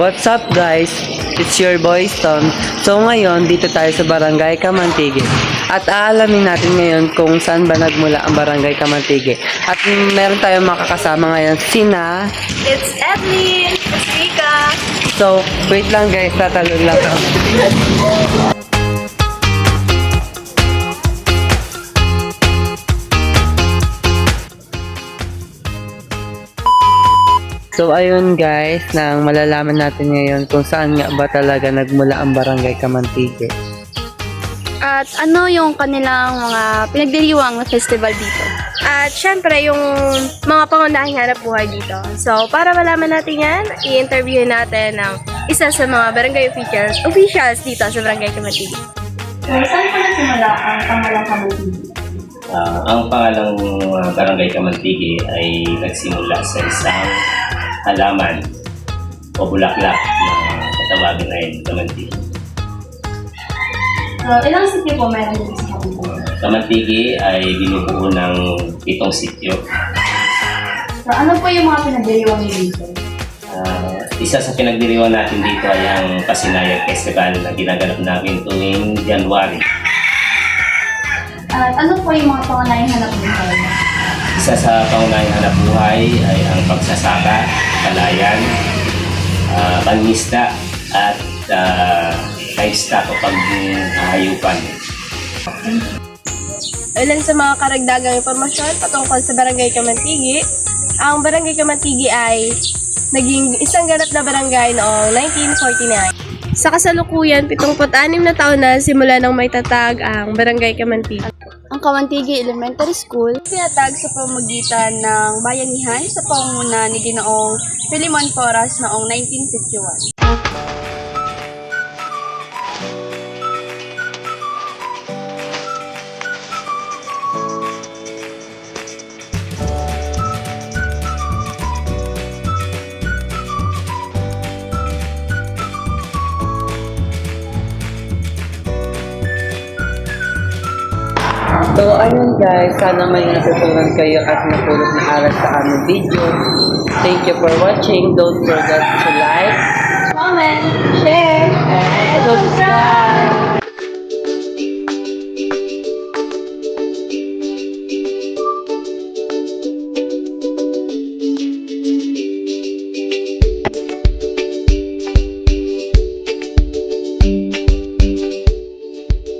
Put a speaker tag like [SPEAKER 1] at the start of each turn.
[SPEAKER 1] What's up guys? It's your boy Stone. So ngayon, dito tayo sa Barangay Kamantige. At aalamin natin ngayon kung saan ba nagmula ang Barangay Kamantige. At meron tayong makakasama ngayon, sina...
[SPEAKER 2] It's Evelyn! It's Rika!
[SPEAKER 1] So, wait lang guys, tatalon lang ako. So ayun guys, nang malalaman natin ngayon kung saan nga ba talaga nagmula ang Barangay Kamantige.
[SPEAKER 2] At ano yung kanilang mga pinagdiriwang na festival dito? At syempre, yung mga pangunahing hanap buhay dito. So, para malaman natin yan, i-interview natin ng isa sa mga barangay officials, officials dito sa Barangay Kamatigi.
[SPEAKER 3] So, saan po nagsimula ang pangalang kabutigi?
[SPEAKER 4] Ah, ang pangalang uh, Barangay Kamantigi ay nagsimula sa isang halaman o bulaklak na katawagin ay Kamantigi.
[SPEAKER 3] So, ilang sityo po meron dito sa kabutigi?
[SPEAKER 4] Kamantigi ay binubuo ng pitong sityo.
[SPEAKER 3] So, ano po yung mga pinagdiriwang niyo dito?
[SPEAKER 4] Ah, isa sa pinagdiriwan natin dito ay ang Pasinayag Festival na ginaganap namin tuwing January.
[SPEAKER 3] At ano po yung mga pangunahing hanap buhay?
[SPEAKER 4] Isa sa pangunahing hanap buhay ay ang pagsasaka, palayan, uh, pangisda, at uh, livestock o pag-ahayupan.
[SPEAKER 2] Ilan sa mga karagdagang impormasyon patungkol sa Barangay Kamantigi. Ang Barangay Kamantigi ay naging isang ganap na barangay noong 1949. Sa kasalukuyan, 76 na taon na simula nang may tatag ang Barangay Kamantigi. Ang Kamantigi Elementary School pinatag sa pamagitan ng bayanihan sa pangunguna ni Ginoong Filimon Porras noong 1951.
[SPEAKER 1] So ayun guys, sana may natutunan kayo at napulot na aral sa aming video. Thank you for watching. Don't forget to like,
[SPEAKER 2] Comment, share,
[SPEAKER 1] and subscribe.